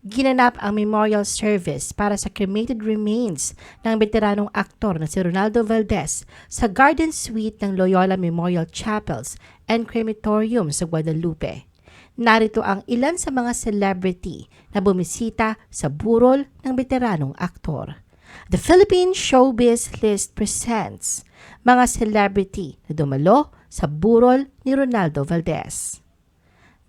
ginanap ang memorial service para sa cremated remains ng veteranong aktor na si Ronaldo Valdez sa Garden Suite ng Loyola Memorial Chapels and Crematorium sa Guadalupe. Narito ang ilan sa mga celebrity na bumisita sa burol ng veteranong aktor. The Philippine Showbiz List presents mga celebrity na dumalo sa burol ni Ronaldo Valdez.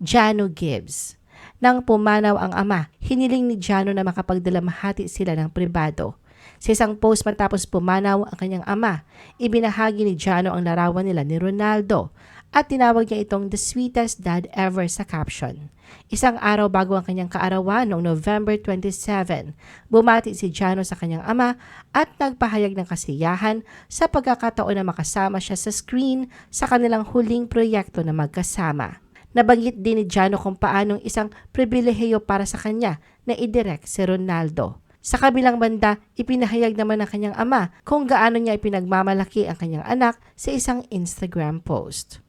Jano Gibbs nang pumanaw ang ama, hiniling ni Jano na makapagdalamhati sila ng pribado. Sa isang post matapos pumanaw ang kanyang ama, ibinahagi ni Jano ang larawan nila ni Ronaldo at tinawag niya itong the sweetest dad ever sa caption. Isang araw bago ang kanyang kaarawan noong November 27, bumati si Jano sa kanyang ama at nagpahayag ng kasiyahan sa pagkakataon na makasama siya sa screen sa kanilang huling proyekto na magkasama. Nabanggit din ni Jano kung paanong isang pribilehiyo para sa kanya na idirect si Ronaldo. Sa kabilang banda, ipinahayag naman ng kanyang ama kung gaano niya ipinagmamalaki ang kanyang anak sa isang Instagram post.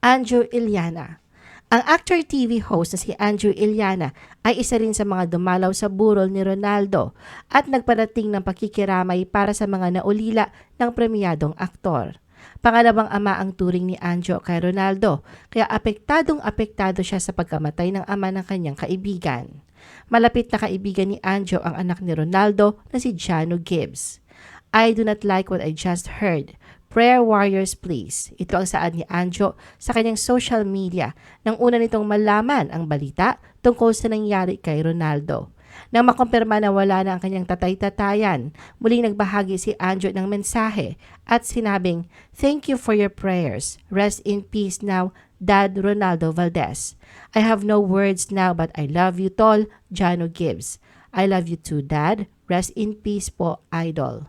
Andrew Iliana Ang actor TV host na si Andrew Iliana ay isa rin sa mga dumalaw sa burol ni Ronaldo at nagparating ng pakikiramay para sa mga naulila ng premiadong aktor. Pangalawang ama ang turing ni Anjo kay Ronaldo, kaya apektadong apektado siya sa pagkamatay ng ama ng kanyang kaibigan. Malapit na kaibigan ni Anjo ang anak ni Ronaldo na si Jano Gibbs. I do not like what I just heard. Prayer warriors please. Ito ang saad ni Anjo sa kanyang social media nang una nitong malaman ang balita tungkol sa nangyari kay Ronaldo. Nang makumpirma na wala na ang kanyang tatay-tatayan, muling nagbahagi si Andrew ng mensahe at sinabing, Thank you for your prayers. Rest in peace now, Dad Ronaldo Valdez. I have no words now but I love you tol, Jano Gibbs. I love you too, Dad. Rest in peace po, Idol.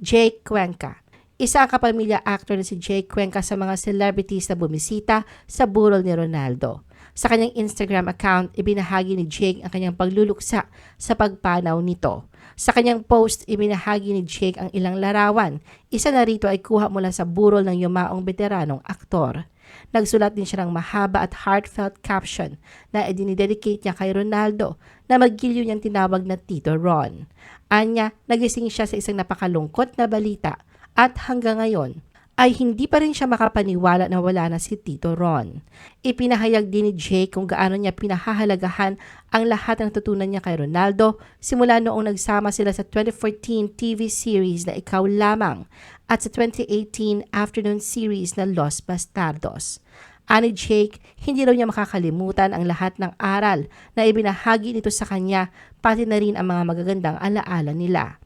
Jake Cuenca isa ang kapamilya actor na si Jake Cuenca sa mga celebrities na bumisita sa burol ni Ronaldo. Sa kanyang Instagram account, ibinahagi ni Jake ang kanyang pagluluksa sa pagpanaw nito. Sa kanyang post, ibinahagi ni Jake ang ilang larawan. Isa na rito ay kuha mula sa burol ng yumaong veteranong aktor. Nagsulat din siya ng mahaba at heartfelt caption na idinidedicate niya kay Ronaldo na magilyo niyang tinawag na Tito Ron. Anya, nagising siya sa isang napakalungkot na balita at hanggang ngayon ay hindi pa rin siya makapaniwala na wala na si Tito Ron. Ipinahayag din ni Jake kung gaano niya pinahahalagahan ang lahat ng tutunan niya kay Ronaldo simula noong nagsama sila sa 2014 TV series na Ikaw Lamang at sa 2018 afternoon series na Los Bastardos. Ani Jake, hindi raw niya makakalimutan ang lahat ng aral na ibinahagi nito sa kanya pati na rin ang mga magagandang alaala nila.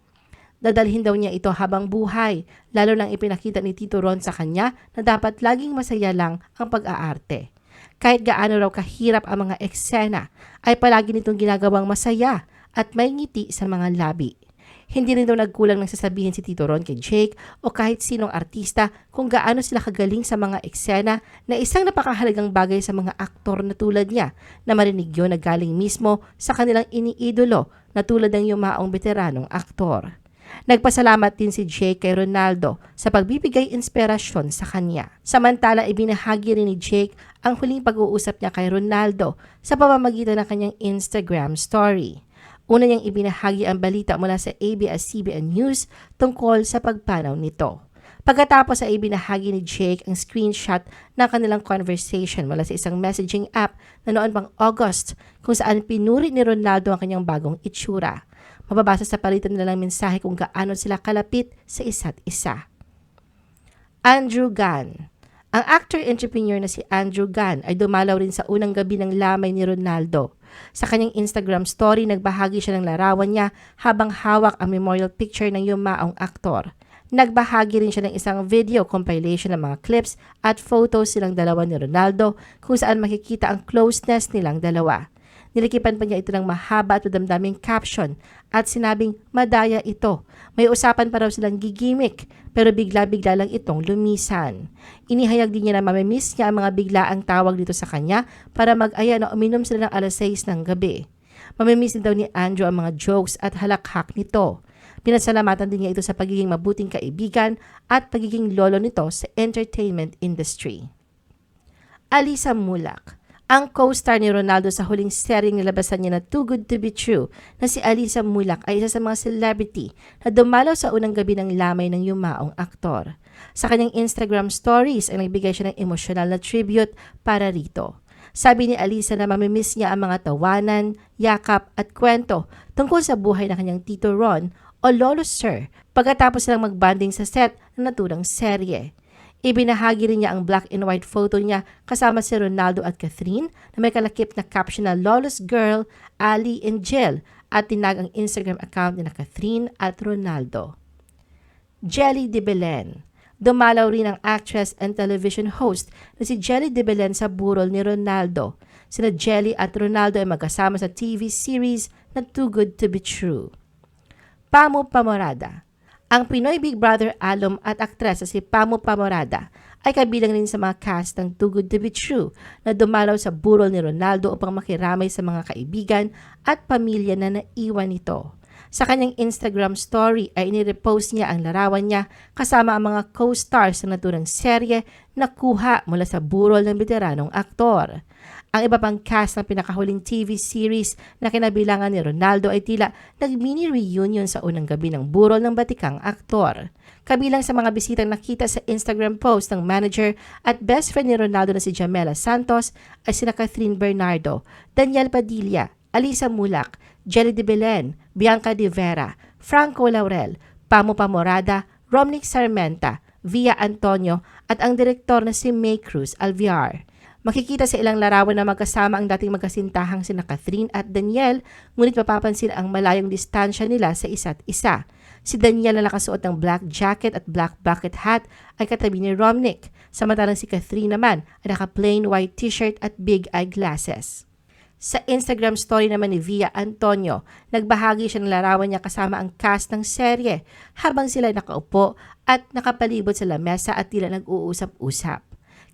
Dadalhin daw niya ito habang buhay, lalo nang ipinakita ni Tito Ron sa kanya na dapat laging masaya lang ang pag-aarte. Kahit gaano raw kahirap ang mga eksena, ay palagi nitong ginagawang masaya at may ngiti sa mga labi. Hindi rin daw nagkulang nang sasabihin si Tito Ron kay Jake o kahit sinong artista kung gaano sila kagaling sa mga eksena na isang napakahalagang bagay sa mga aktor na tulad niya na marinig yun na galing mismo sa kanilang iniidolo na tulad ng yumaong veteranong aktor. Nagpasalamat din si Jake kay Ronaldo sa pagbibigay inspirasyon sa kanya. Samantala, ibinahagi rin ni Jake ang huling pag-uusap niya kay Ronaldo sa pamamagitan ng kanyang Instagram story. Una niyang ibinahagi ang balita mula sa ABS-CBN News tungkol sa pagpanaw nito. Pagkatapos ay ibinahagi ni Jake ang screenshot ng kanilang conversation mula sa isang messaging app na noon pang August kung saan pinuri ni Ronaldo ang kanyang bagong itsura. Mababasa sa palitan nila ng mensahe kung gaano sila kalapit sa isa't isa. Andrew Gunn Ang actor-entrepreneur na si Andrew Gunn ay dumalaw rin sa unang gabi ng lamay ni Ronaldo. Sa kanyang Instagram story, nagbahagi siya ng larawan niya habang hawak ang memorial picture ng yumaong aktor. Nagbahagi rin siya ng isang video compilation ng mga clips at photos silang dalawa ni Ronaldo kung saan makikita ang closeness nilang dalawa. Nilikipan pa niya ito ng mahaba at madamdaming caption at sinabing madaya ito. May usapan pa raw silang gigimik pero bigla-bigla lang itong lumisan. Inihayag din niya na mamimiss niya ang mga biglaang tawag dito sa kanya para mag-aya na uminom sila ng alas 6 ng gabi. Mamimiss din daw ni Andrew ang mga jokes at halakhak nito. Pinasalamatan din niya ito sa pagiging mabuting kaibigan at pagiging lolo nito sa entertainment industry. Alisa Mulak ang co-star ni Ronaldo sa huling seryeng nilabasan niya na Too Good To Be True na si Alisa Mulak ay isa sa mga celebrity na dumalaw sa unang gabi ng lamay ng yumaong aktor. Sa kanyang Instagram stories ay nagbigay siya ng emosyonal na tribute para rito. Sabi ni Alisa na mamimiss niya ang mga tawanan, yakap at kwento tungkol sa buhay ng kanyang Tito Ron o Lolo Sir pagkatapos silang magbanding sa set ng naturang serye. Ibinahagi rin niya ang black and white photo niya kasama si Ronaldo at Catherine na may kalakip na caption na Lawless Girl, Ali and Jill at tinag ang Instagram account ni na Catherine at Ronaldo. Jelly de Belen Dumalaw rin ang actress and television host na si Jelly de Belen sa burol ni Ronaldo. Sina Jelly at Ronaldo ay magkasama sa TV series na Too Good To Be True. Pamo Pamorada ang Pinoy Big Brother alum at aktres na si Pamo Pamorada ay kabilang rin sa mga cast ng Too Good To Be True na dumalaw sa burol ni Ronaldo upang makiramay sa mga kaibigan at pamilya na naiwan nito. Sa kanyang Instagram story ay inirepost niya ang larawan niya kasama ang mga co-stars sa naturang serye na kuha mula sa burol ng veteranong aktor. Ang iba pang cast ng pinakahuling TV series na kinabilangan ni Ronaldo ay tila nag-mini reunion sa unang gabi ng burol ng batikang aktor. Kabilang sa mga bisitang nakita sa Instagram post ng manager at best friend ni Ronaldo na si Jamela Santos ay sina Catherine Bernardo, Daniel Padilla, Alisa Mulak, Jelly de Belen, Bianca de Vera, Franco Laurel, Pamo Pamorada, Romnick Sarmenta, Via Antonio at ang direktor na si May Cruz Alviar. Makikita sa ilang larawan na magkasama ang dating magkasintahang sina Catherine at Daniel, ngunit mapapansin ang malayong distansya nila sa isa't isa. Si Daniel na nakasuot ng black jacket at black bucket hat ay katabi ni Romnick, samantalang si Catherine naman ay naka-plain white t-shirt at big eyeglasses. Sa Instagram story naman ni Via Antonio, nagbahagi siya ng larawan niya kasama ang cast ng serye habang sila nakaupo at nakapalibot sa lamesa at tila nag-uusap-usap.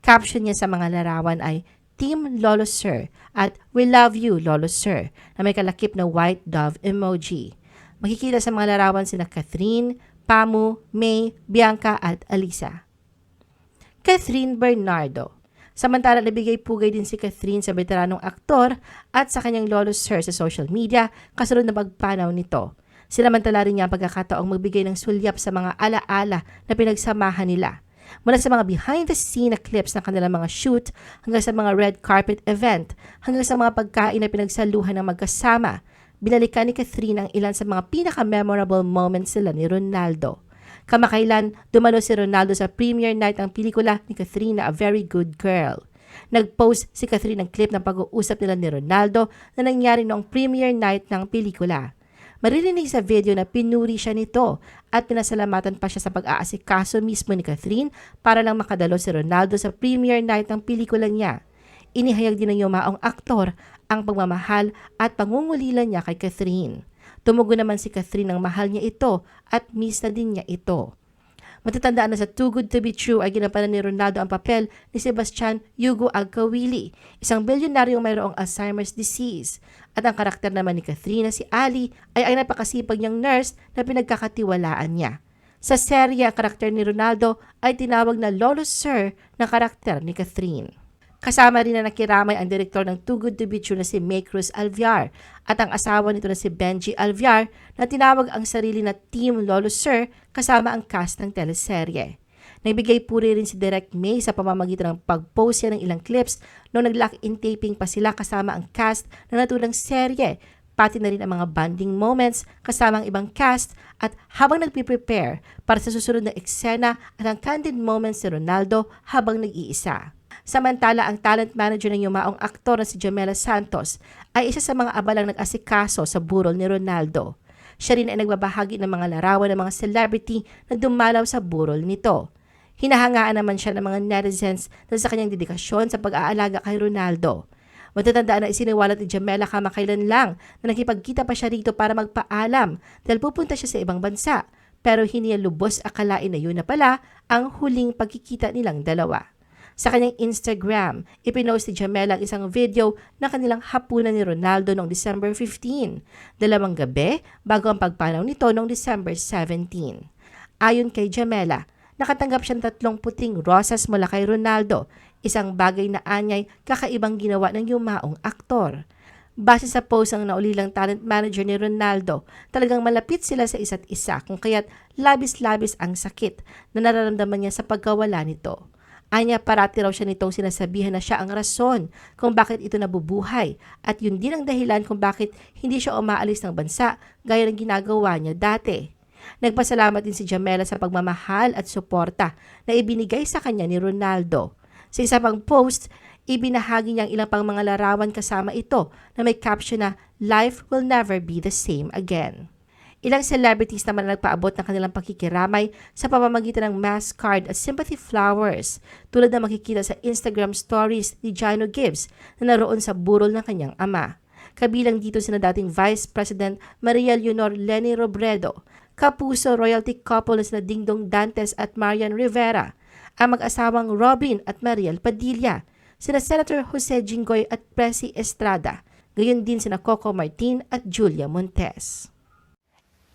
Caption niya sa mga larawan ay Team Lolo Sir at We Love You Lolo Sir na may kalakip na white dove emoji. Makikita sa mga larawan sina Catherine, Pamu, May, Bianca at Alisa. Catherine Bernardo Samantala, nabigay pugay din si Catherine sa veteranong aktor at sa kanyang lolo sir sa social media kasunod na pagpanaw nito. Sinamantala rin niya ang pagkakataong magbigay ng sulyap sa mga alaala na pinagsamahan nila. Mula sa mga behind-the-scene na clips ng kanilang mga shoot, hanggang sa mga red carpet event, hanggang sa mga pagkain na pinagsaluhan ng magkasama, binalikan ni Catherine ang ilan sa mga pinaka-memorable moments sila ni Ronaldo. Kamakailan, dumalo si Ronaldo sa premiere night ng pelikula ni Catherine na A Very Good Girl. Nag-post si Catherine ng clip ng pag-uusap nila ni Ronaldo na nangyari noong premiere night ng pelikula. Maririnig sa video na pinuri siya nito at pinasalamatan pa siya sa pag-aasikaso mismo ni Catherine para lang makadalo si Ronaldo sa premiere night ng pelikula niya. Inihayag din ng yumaong aktor ang pagmamahal at pangungulila niya kay Catherine. Tumugo naman si Catherine ng mahal niya ito at miss na din niya ito. Matatandaan na sa Too Good To Be True ay ginampanan ni Ronaldo ang papel ni Sebastian Hugo Agkawili, isang bilyonaryong mayroong Alzheimer's disease. At ang karakter naman ni Catherine na si Ali ay ang napakasipag niyang nurse na pinagkakatiwalaan niya. Sa serye, ang karakter ni Ronaldo ay tinawag na Lolo Sir na karakter ni Catherine. Kasama rin na nakiramay ang direktor ng Too Good To Be True na si May Cruz Alviar at ang asawa nito na si Benji Alviar na tinawag ang sarili na Team Lolo Sir kasama ang cast ng teleserye. Nagbigay puri rin si Direct May sa pamamagitan ng pag-post niya ng ilang clips noong nag-lock-in taping pa sila kasama ang cast na natulang serye pati na rin ang mga bonding moments kasama ang ibang cast at habang nagpiprepare para sa susunod na eksena at ang candid moments si Ronaldo habang nag-iisa. Samantala, ang talent manager ng yumaong aktor na si Jamela Santos ay isa sa mga abalang nag-asikaso sa burol ni Ronaldo. Siya rin ay nagbabahagi ng mga larawan ng mga celebrity na dumalaw sa burol nito. Hinahangaan naman siya ng mga netizens dahil sa kanyang dedikasyon sa pag-aalaga kay Ronaldo. Matatandaan na isiniwalat ni Jamela kamakailan lang na nakipagkita pa siya rito para magpaalam dahil pupunta siya sa ibang bansa pero hindi lubos akalain na yun na pala ang huling pagkikita nilang dalawa. Sa kanyang Instagram, ipinost ni Jamela ang isang video na kanilang hapunan ni Ronaldo noong December 15, dalawang gabi bago ang pagpanaw nito noong December 17. Ayon kay Jamela, nakatanggap siyang tatlong puting rosas mula kay Ronaldo, isang bagay na anyay kakaibang ginawa ng yumaong aktor. Base sa post ng naulilang talent manager ni Ronaldo, talagang malapit sila sa isa't isa kung kaya't labis-labis ang sakit na nararamdaman niya sa pagkawala nito. Anya parati raw siya nitong sinasabihan na siya ang rason kung bakit ito nabubuhay at yun din ang dahilan kung bakit hindi siya umaalis ng bansa gaya ng ginagawa niya dati. Nagpasalamat din si Jamela sa pagmamahal at suporta na ibinigay sa kanya ni Ronaldo. Sa isa pang post, ibinahagi niya ang ilang pang mga larawan kasama ito na may caption na Life will never be the same again. Ilang celebrities naman ang nagpaabot ng kanilang pakikiramay sa pamamagitan ng mass card at sympathy flowers tulad na makikita sa Instagram stories ni Jano Gibbs na naroon sa burol ng kanyang ama. Kabilang dito sina dating Vice President Maria Leonor Lenny Robredo, kapuso royalty couple na Dingdong Dantes at Marian Rivera, ang mag-asawang Robin at Mariel Padilla, sina Senator Jose Jinggoy at Presi Estrada, gayon din sina Coco Martin at Julia Montes.